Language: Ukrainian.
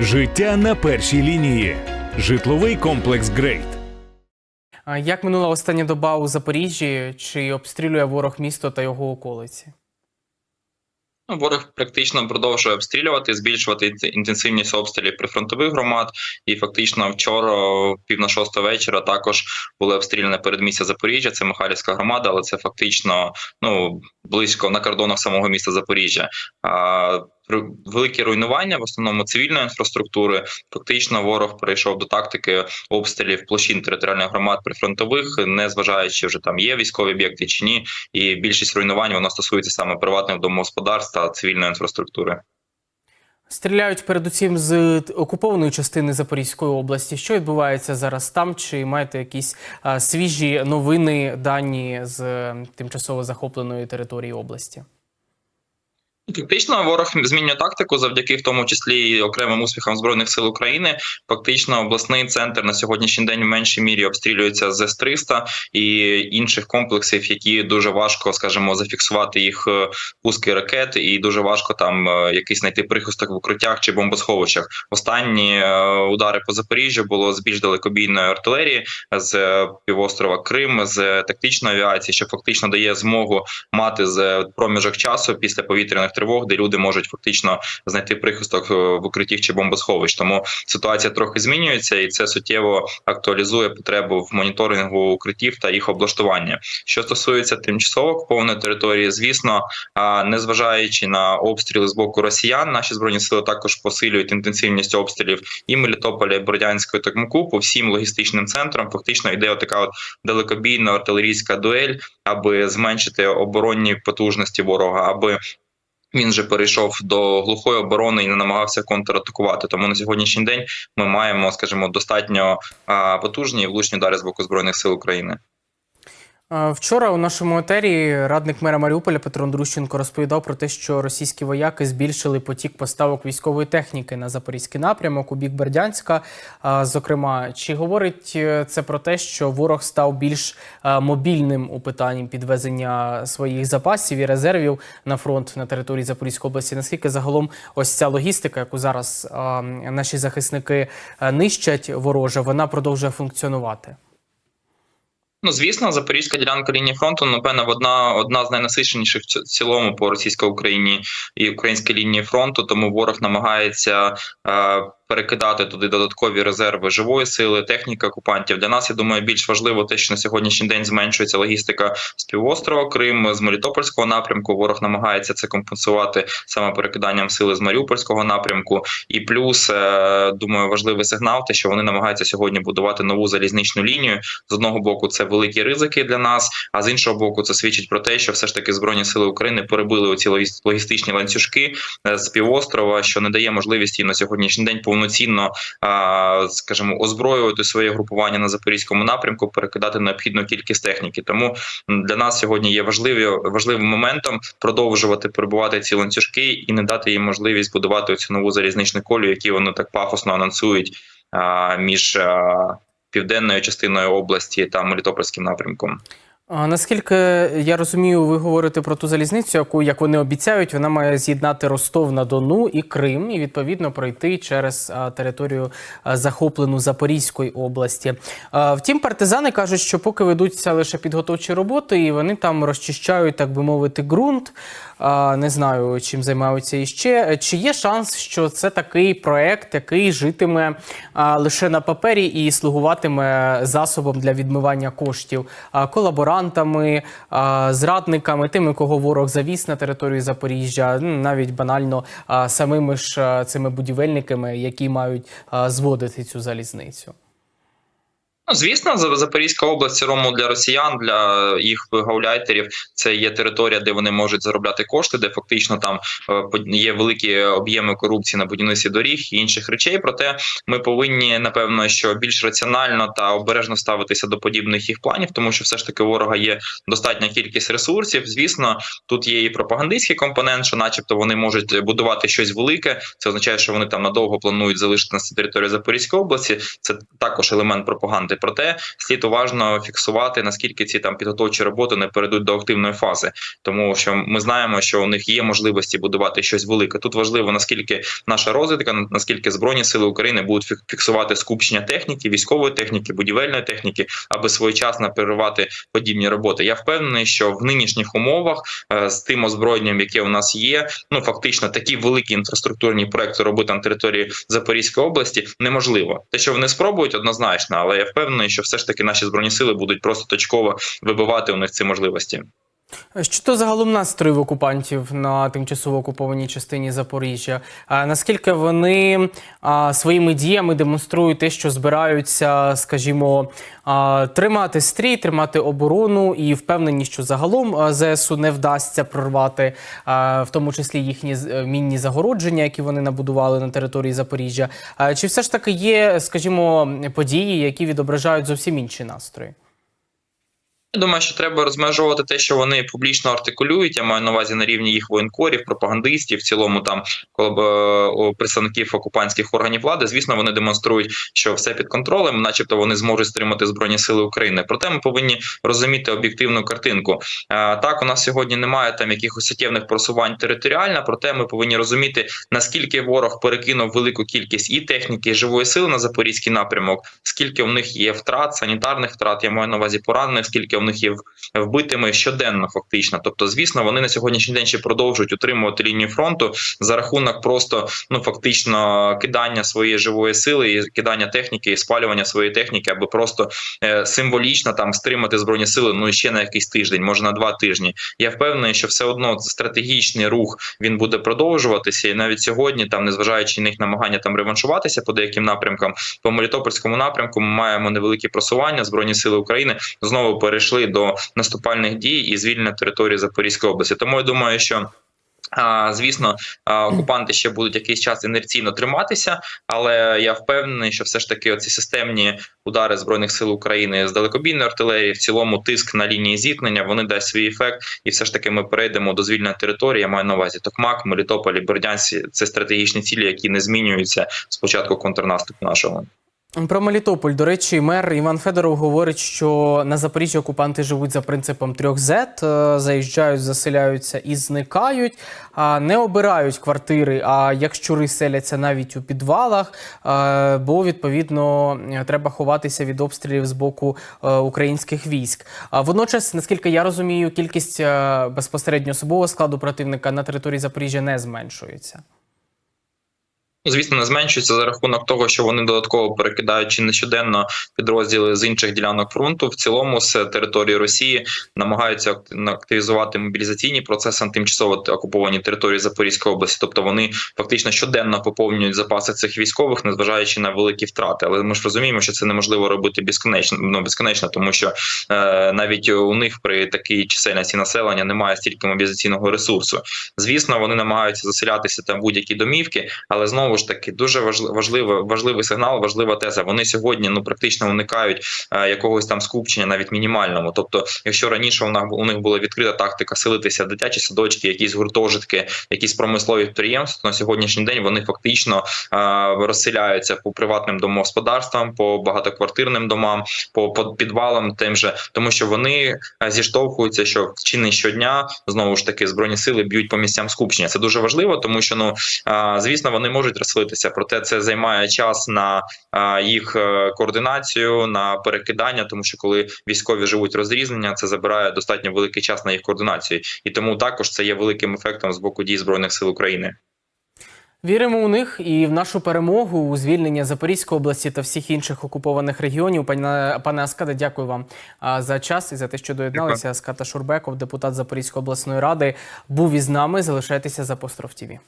Життя на першій лінії. Житловий комплекс Грейт. Як минула остання доба у Запоріжжі? Чи обстрілює ворог місто та його околиці? Ну, Ворог практично продовжує обстрілювати, збільшувати інтенсивність обстрілів прифронтових громад. І фактично вчора, пів на шосту вечора, також були обстріляне передмістя Запоріжжя. Це Михайлівська громада, але це фактично ну близько на кордонах самого міста Запоріжжя. Великі руйнування в основному цивільної інфраструктури. Фактично, ворог перейшов до тактики обстрілів площин територіальних громад прифронтових, не зважаючи вже там є військові об'єкти чи ні. І більшість руйнувань воно стосується саме приватних домогосподарств та цивільної інфраструктури. Стріляють передусім з окупованої частини Запорізької області. Що відбувається зараз там? Чи маєте якісь а, свіжі новини, дані з е, тимчасово захопленої території області? Фактично, ворог змінює тактику завдяки в тому числі і окремим успіхам збройних сил України. Фактично, обласний центр на сьогоднішній день в меншій мірі обстрілюється з С-300 і інших комплексів, які дуже важко, скажімо, зафіксувати їх е, пуски ракет, і дуже важко там е, якийсь знайти прихисток в укриттях чи бомбосховищах. Останні е, удари по Запоріжжю було з більш далекобійної артилерії з півострова Крим, з тактичної авіації, що фактично дає змогу мати з проміжок часу після повітряних тривог, де люди можуть фактично знайти прихисток е, в укритті чи бомбосховищ. Тому ситуація трохи змінюється, і це суттєво актуалізує потребу в моніторингу укриттів та їх облаштування. Що стосується тимчасово окупованої території, звісно, незважаючи на обстріли з боку росіян, наші збройні сили також посилюють інтенсивність обстрілів і Мелітополя, і Бордянської та Токмаку по всім логістичним центрам. Фактично йде така от далекобійна артилерійська дуель, аби зменшити оборонні потужності ворога, аби він же перейшов до глухої оборони і не намагався контратакувати. Тому на сьогоднішній день ми маємо, скажімо, достатньо потужні і влучні удари з боку збройних сил України. Вчора у нашому етері радник мера Маріуполя Петро Андрущенко розповідав про те, що російські вояки збільшили потік поставок військової техніки на запорізький напрямок у бік Бердянська. Зокрема, чи говорить е, це про те, що ворог став більш е, мобільним у питанні підвезення своїх запасів і резервів на фронт на території Запорізької області? Наскільки загалом ось ця логістика, яку зараз наші захисники е, нищать вороже, вона продовжує функціонувати? Ну, звісно, запорізька ділянка лінії фронту, напевно, одна одна з найнасиченіших в цілому по російсько-україні і українській лінії фронту. Тому ворог намагається е, перекидати туди додаткові резерви живої сили, техніки окупантів. Для нас я думаю, більш важливо те, що на сьогоднішній день зменшується логістика з півострова Крим, з Мелітопольського напрямку. Ворог намагається це компенсувати саме перекиданням сили з Маріупольського напрямку. І плюс е, думаю, важливий сигнал, те, що вони намагаються сьогодні будувати нову залізничну лінію. З одного боку, це великі ризики для нас, а з іншого боку, це свідчить про те, що все ж таки збройні сили України перебили оці логіс- логістичні ланцюжки е, з півострова, що не дає можливості їм на сьогоднішній день повноцінно, скажімо, озброювати своє групування на запорізькому напрямку, перекидати необхідну кількість техніки. Тому для нас сьогодні є важливі важливим моментом продовжувати перебувати ці ланцюжки і не дати їм можливість будувати цю нову залізничну колію, які вони так пафосно анонсують між південною частиною області та Мелітопольським напрямком. Наскільки я розумію, ви говорите про ту залізницю, яку, як вони обіцяють, вона має з'єднати Ростов на Дону і Крим, і відповідно пройти через територію захоплену Запорізької області. Втім, партизани кажуть, що поки ведуться лише підготовчі роботи, і вони там розчищають, так би мовити, ґрунт. Не знаю, чим займаються іще. Чи є шанс, що це такий проект, який житиме лише на папері і слугуватиме засобом для відмивання коштів а, колаборантами, а, зрадниками, тими, кого ворог завіс на територію Запоріжжя, ну, навіть банально самими ж цими будівельниками, які мають зводити цю залізницю? Ну, звісно, За- Запорізька область цілому для росіян, для їх гауляйтерів, це є територія, де вони можуть заробляти кошти, де фактично там е, є великі об'єми корупції на будівництві доріг і інших речей. Проте ми повинні напевно, що більш раціонально та обережно ставитися до подібних їх планів, тому що все ж таки ворога є достатня кількість ресурсів. Звісно, тут є і пропагандистський компонент, що, начебто, вони можуть будувати щось велике. Це означає, що вони там надовго планують залишити на території Запорізької області. Це також елемент пропаганди. Проте слід уважно фіксувати наскільки ці там підготовчі роботи не перейдуть до активної фази, тому що ми знаємо, що у них є можливості будувати щось велике. Тут важливо наскільки наша розвідка, наскільки збройні сили України будуть фіксувати скупчення техніки, військової техніки, будівельної техніки, аби своєчасно переривати подібні роботи. Я впевнений, що в нинішніх умовах е, з тим озброєнням, яке у нас є, ну фактично такі великі інфраструктурні проекти робити на території Запорізької області неможливо. Те, що вони спробують, однозначно, але я впевнений, що все ж таки наші збройні сили будуть просто точково вибивати у них ці можливості. Що то загалом настрої в окупантів на тимчасово окупованій частині Запоріжжя? А наскільки вони своїми діями демонструють те, що збираються, скажімо, тримати стрій, тримати оборону і впевнені, що загалом ЗСУ не вдасться прорвати, в тому числі їхні е, мінні загородження, які вони набудували на території Запоріжжя? А, чи все ж таки є, скажімо, події, які відображають зовсім інші настрої? Я думаю, що треба розмежувати те, що вони публічно артикулюють. Я маю на увазі на рівні їх воєнкорів, пропагандистів, в цілому там е, представників окупантських органів влади. Звісно, вони демонструють, що все під контролем, начебто вони зможуть стримати збройні сили України. Проте ми повинні розуміти об'єктивну картинку. Е, Так, у нас сьогодні немає там якихось суттєвних просувань територіально, проте ми повинні розуміти, наскільки ворог перекинув велику кількість і техніки, і живої сили на запорізький напрямок, скільки в них є втрат, санітарних втрат, я маю на увазі поранених, скільки в них є вбитими щоденно, фактично. Тобто, звісно, вони на сьогоднішній день ще продовжують утримувати лінію фронту за рахунок просто ну фактично кидання своєї живої сили, і кидання техніки, і спалювання своєї техніки, аби просто е, символічно там стримати збройні сили. Ну ще на якийсь тиждень, може на два тижні. Я впевнений, що все одно стратегічний рух він буде продовжуватися, і навіть сьогодні, там, незважаючи на їх намагання там реваншуватися по деяким напрямкам, по Мелітопольському напрямку ми маємо невеликі просування. Збройні сили України знову перейшли до наступальних дій і звільнення території Запорізької області. Тому я думаю, що. Звісно, окупанти ще будуть якийсь час інерційно триматися, але я впевнений, що все ж таки оці системні удари збройних сил України з далекобійної артилерії, в цілому тиск на лінії зіткнення, вони дасть свій ефект, і все ж таки ми перейдемо до звільненої території. Я маю на увазі Токмак, Мелітополь Бердянськ. Це стратегічні цілі, які не змінюються з початку контрнаступу нашого. Про Мелітополь, до речі, мер Іван Федоров говорить, що на Запоріжжі окупанти живуть за принципом трьох Z, е, заїжджають, заселяються і зникають, не обирають квартири. А як щури селяться навіть у підвалах, е, бо відповідно треба ховатися від обстрілів з боку е, українських військ. Водночас, наскільки я розумію, кількість безпосередньо особового складу противника на території Запоріжжя не зменшується. Ну, Звісно, не зменшується за рахунок того, що вони додатково перекидають чи не щоденно підрозділи з інших ділянок фронту. В цілому з території Росії намагаються активізувати мобілізаційні процеси на тимчасово окупованій території Запорізької області. Тобто вони фактично щоденно поповнюють запаси цих військових, незважаючи на великі втрати. Але ми ж розуміємо, що це неможливо робити безконечно, ну безконечно, тому що е, навіть у них при такій чисельності населення немає стільки мобілізаційного ресурсу. Звісно, вони намагаються заселятися там будь-які домівки, але знову ж таки дуже важли- важливо, важливий сигнал, важлива теза. Вони сьогодні ну практично уникають е, якогось там скупчення, навіть мінімальному. Тобто, якщо раніше у у них була відкрита тактика селитися дитячі садочки, якісь гуртожитки, якісь промислові підприємства, на сьогоднішній день вони фактично е, розселяються по приватним домогосподарствам, по багатоквартирним домам, по, по підвалам, тим же, тому що вони е, зіштовхуються, що чи не щодня знову ж таки збройні сили б'ють по місцям скупчення. Це дуже важливо, тому що ну звісно вони можуть розселитися, проте це займає час на їх е, координацію, на перекидання, тому що коли військові живуть розрізнення, це забирає достатньо великий час на їх координацію, і тому також це є великим ефектом з боку дій збройних сил України. Віримо у них і в нашу перемогу у звільнення Запорізької області та всіх інших окупованих регіонів. Пане пане Аскаде, дякую вам за час і за те, що доєдналися. Аската Шурбеков, депутат Запорізької обласної ради, був із нами. Залишайтеся за Постров ТІВІ.